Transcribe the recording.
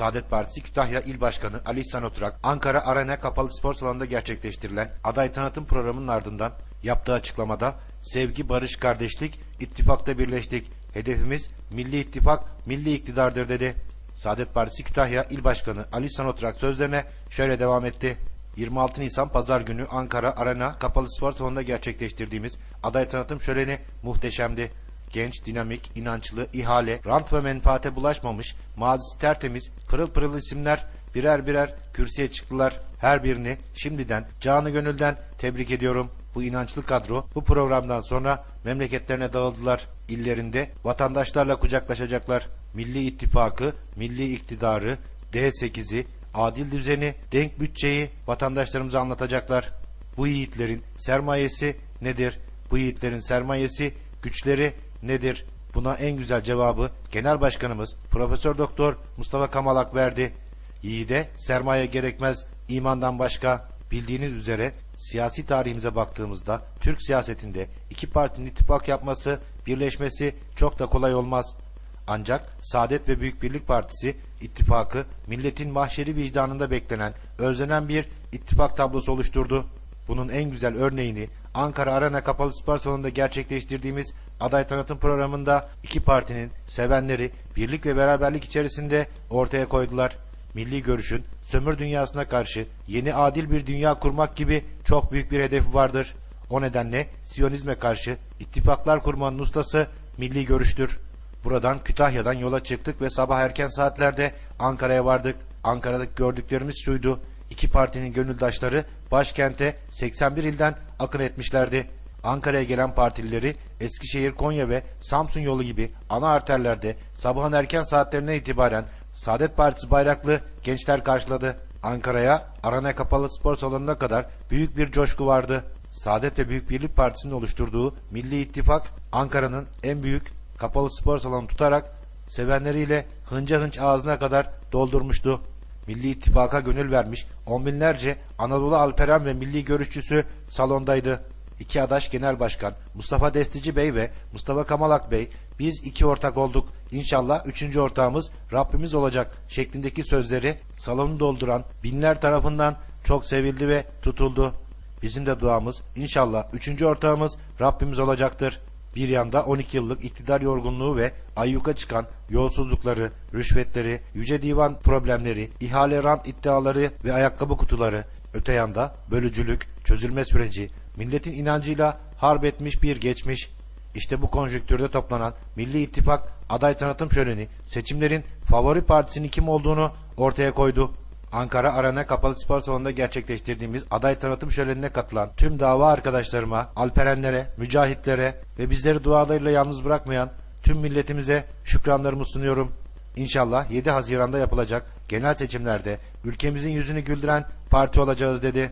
Saadet Partisi Kütahya İl Başkanı Ali İhsan Ankara Arena Kapalı Spor Salonu'nda gerçekleştirilen aday tanıtım programının ardından yaptığı açıklamada sevgi, barış, kardeşlik, ittifakta birleştik. Hedefimiz Milli İttifak, Milli iktidardır dedi. Saadet Partisi Kütahya İl Başkanı Ali İhsan Oturak sözlerine şöyle devam etti. 26 Nisan Pazar günü Ankara Arena Kapalı Spor Salonu'nda gerçekleştirdiğimiz aday tanıtım şöleni muhteşemdi. Genç, dinamik, inançlı, ihale, rant ve menfaate bulaşmamış, mazisi tertemiz, pırıl pırıl isimler birer birer kürsüye çıktılar. Her birini şimdiden canı gönülden tebrik ediyorum. Bu inançlı kadro bu programdan sonra memleketlerine dağıldılar. İllerinde vatandaşlarla kucaklaşacaklar. Milli İttifakı, Milli iktidarı, D8'i, adil düzeni, denk bütçeyi vatandaşlarımıza anlatacaklar. Bu yiğitlerin sermayesi nedir? Bu yiğitlerin sermayesi, güçleri nedir? Buna en güzel cevabı Genel Başkanımız Profesör Doktor Mustafa Kamalak verdi. Yiğide sermaye gerekmez imandan başka. Bildiğiniz üzere siyasi tarihimize baktığımızda Türk siyasetinde iki partinin ittifak yapması, birleşmesi çok da kolay olmaz. Ancak Saadet ve Büyük Birlik Partisi ittifakı milletin mahşeri vicdanında beklenen, özlenen bir ittifak tablosu oluşturdu. Bunun en güzel örneğini Ankara Arena Kapalı Spor Salonu'nda gerçekleştirdiğimiz aday tanıtım programında iki partinin sevenleri birlik ve beraberlik içerisinde ortaya koydular. Milli görüşün sömür dünyasına karşı yeni adil bir dünya kurmak gibi çok büyük bir hedefi vardır. O nedenle Siyonizme karşı ittifaklar kurmanın ustası milli görüştür. Buradan Kütahya'dan yola çıktık ve sabah erken saatlerde Ankara'ya vardık. Ankara'daki gördüklerimiz şuydu. İki partinin gönüldaşları başkente 81 ilden akın etmişlerdi. Ankara'ya gelen partilileri Eskişehir, Konya ve Samsun yolu gibi ana arterlerde sabahın erken saatlerine itibaren Saadet Partisi bayraklı gençler karşıladı. Ankara'ya Arana Kapalı Spor Salonu'na kadar büyük bir coşku vardı. Saadet ve Büyük Birlik Partisi'nin oluşturduğu Milli İttifak Ankara'nın en büyük kapalı spor salonu tutarak sevenleriyle hınca hınç ağzına kadar doldurmuştu. Milli İttifak'a gönül vermiş on binlerce Anadolu Alperen ve milli görüşçüsü salondaydı. İki adaş genel başkan Mustafa Destici Bey ve Mustafa Kamalak Bey biz iki ortak olduk. İnşallah üçüncü ortağımız Rabbimiz olacak şeklindeki sözleri salonu dolduran binler tarafından çok sevildi ve tutuldu. Bizim de duamız inşallah üçüncü ortağımız Rabbimiz olacaktır. Bir yanda 12 yıllık iktidar yorgunluğu ve ayyuka çıkan yolsuzlukları, rüşvetleri, yüce divan problemleri, ihale rant iddiaları ve ayakkabı kutuları, öte yanda bölücülük, çözülme süreci, milletin inancıyla harp etmiş bir geçmiş. İşte bu konjüktürde toplanan Milli İttifak aday tanıtım şöleni seçimlerin favori partisinin kim olduğunu ortaya koydu. Ankara Arena Kapalı Spor Salonu'nda gerçekleştirdiğimiz aday tanıtım şölenine katılan tüm dava arkadaşlarıma, alperenlere, mücahitlere ve bizleri dualarıyla yalnız bırakmayan tüm milletimize şükranlarımı sunuyorum. İnşallah 7 Haziran'da yapılacak genel seçimlerde ülkemizin yüzünü güldüren parti olacağız dedi.